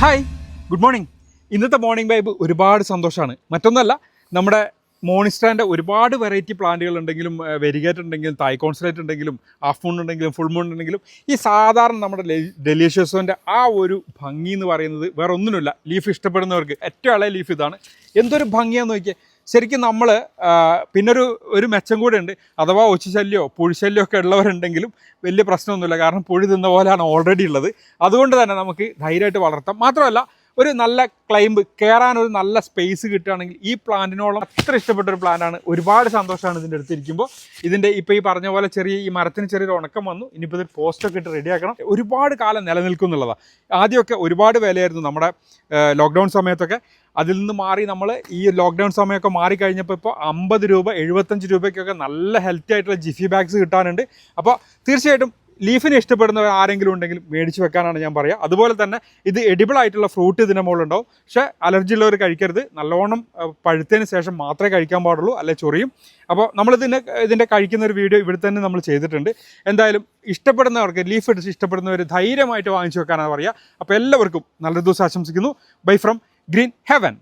Hi good morning. ഇന്നത്തെ morning vibe ഒരുപാട് സന്തോഷമാണ് മറ്റൊന്നല്ല നമ്മുടെ മോണിസ്റ്റാന്റെ ഒരുപാട് വെറൈറ്റി പ്ലാന്റുകൾ ഉണ്ടെങ്കിലും വെരിഗേറ്റ് ഉണ്ടെങ്കിലും തായ് കോൺസലേറ്റ് ഉണ്ടെങ്കിലും ഹാഫ് മൂൺ ഉണ്ടെങ്കിലും ഫുൾ മൂൺ ഉണ്ടെങ്കിലും ഈ സാധാരണ നമ്മുടെ ഡെലിഷ്യസോന്റെ ആ ഒരു ഭംഗി എന്ന് പറയുന്നത് വേറെ ഒന്നിനുമില്ല ലീഫ് ഇഷ്ടപ്പെടുന്നവർക്ക് ഏറ്റവും ഇളയ ലീഫ് ഇതാണ്. എന്തൊരു ഭംഗിയാന്ന് നോക്കിയാൽ ശരിക്കും നമ്മൾ പിന്നൊരു ഒരു മെച്ചം കൂടെ ഉണ്ട്. അഥവാ ഒച്ചുശല്യോ പുഴിശല്യോ ഒക്കെ ഉള്ളവരുണ്ടെങ്കിലും വലിയ പ്രശ്നമൊന്നുമില്ല. കാരണം പുഴി തിന്ന പോലെയാണ് ഓൾറെഡി ഉള്ളത്. അതുകൊണ്ട് തന്നെ നമുക്ക് ധൈര്യമായിട്ട് വളർത്താം. മാത്രമല്ല ഒരു നല്ല ക്ലൈംബ് കയറാൻ ഒരു നല്ല സ്പേസ് കിട്ടുകയാണെങ്കിൽ ഈ പ്ലാന്റിനോളം അത്ര ഇഷ്ടപ്പെട്ട ഒരു പ്ലാന്റാണ് ഒരുപാട് സന്തോഷമാണ് ഇതിന്റെ അടുത്തിരിക്കുമ്പോൾ ഇതിന്റെ ഇപ്പോൾ ഈ പറഞ്ഞ പോലെ ചെറിയ ഈ മരത്തിന് ചെറിയൊരു ഉണക്കം വന്നു. ഇനിയിപ്പോൾ ഇത് പോസ്റ്റൊക്കെ ഇട്ട് റെഡിയാക്കണം ഒരുപാട് കാലം നിലനിൽക്കും എന്നുള്ളതാണ് ആദ്യമൊക്കെ ഒരുപാട് വിലയായിരുന്നു നമ്മുടെ ലോക്ക്ഡൗൺ സമയത്തൊക്കെ. അതിൽ നിന്ന് മാറി നമ്മൾ ഈ ലോക്ക്ഡൗൺ സമയമൊക്കെ മാറി കഴിഞ്ഞപ്പോൾ ഇപ്പോൾ അമ്പത് രൂപ എഴുപത്തഞ്ച് രൂപയ്ക്കൊക്കെ നല്ല ഹെൽത്തി ആയിട്ടുള്ള ജിഫി ബാഗ്സ് കിട്ടാനുണ്ട്. അപ്പോൾ തീർച്ചയായിട്ടും ലീഫിനെ ഇഷ്ടപ്പെടുന്നവർ ആരെങ്കിലും ഉണ്ടെങ്കിൽ മേടിച്ച് വെക്കാനാണ് ഞാൻ പറയുക അതുപോലെ തന്നെ ഇത് എഡിബിൾ ആയിട്ടുള്ള ഫ്രൂട്ട് ഇതിന്റെ മുകളിലുണ്ടാവും. പക്ഷേ അലർജി ഉള്ളവർ കഴിക്കരുത്. നല്ലോണം പഴുത്തതിന് ശേഷം മാത്രമേ കഴിക്കാൻ പാടുള്ളൂ അല്ലെ ചൊറിയും. അപ്പോൾ നമ്മളിതിന്റെ ഇതിന്റെ കഴിക്കുന്ന ഒരു വീഡിയോ ഇവിടെ തന്നെ നമ്മൾ ചെയ്തിട്ടുണ്ട്. എന്തായാലും ഇഷ്ടപ്പെടുന്നവർക്ക് ലീഫ് എടുത്ത് ഇഷ്ടപ്പെടുന്നവർ ധൈര്യമായിട്ട് വാങ്ങിച്ചു വെക്കാനാണ് പറയുക അപ്പോൾ എല്ലാവർക്കും നല്ലൊരു ദിവസം ആശംസിക്കുന്നു. Bye from green heaven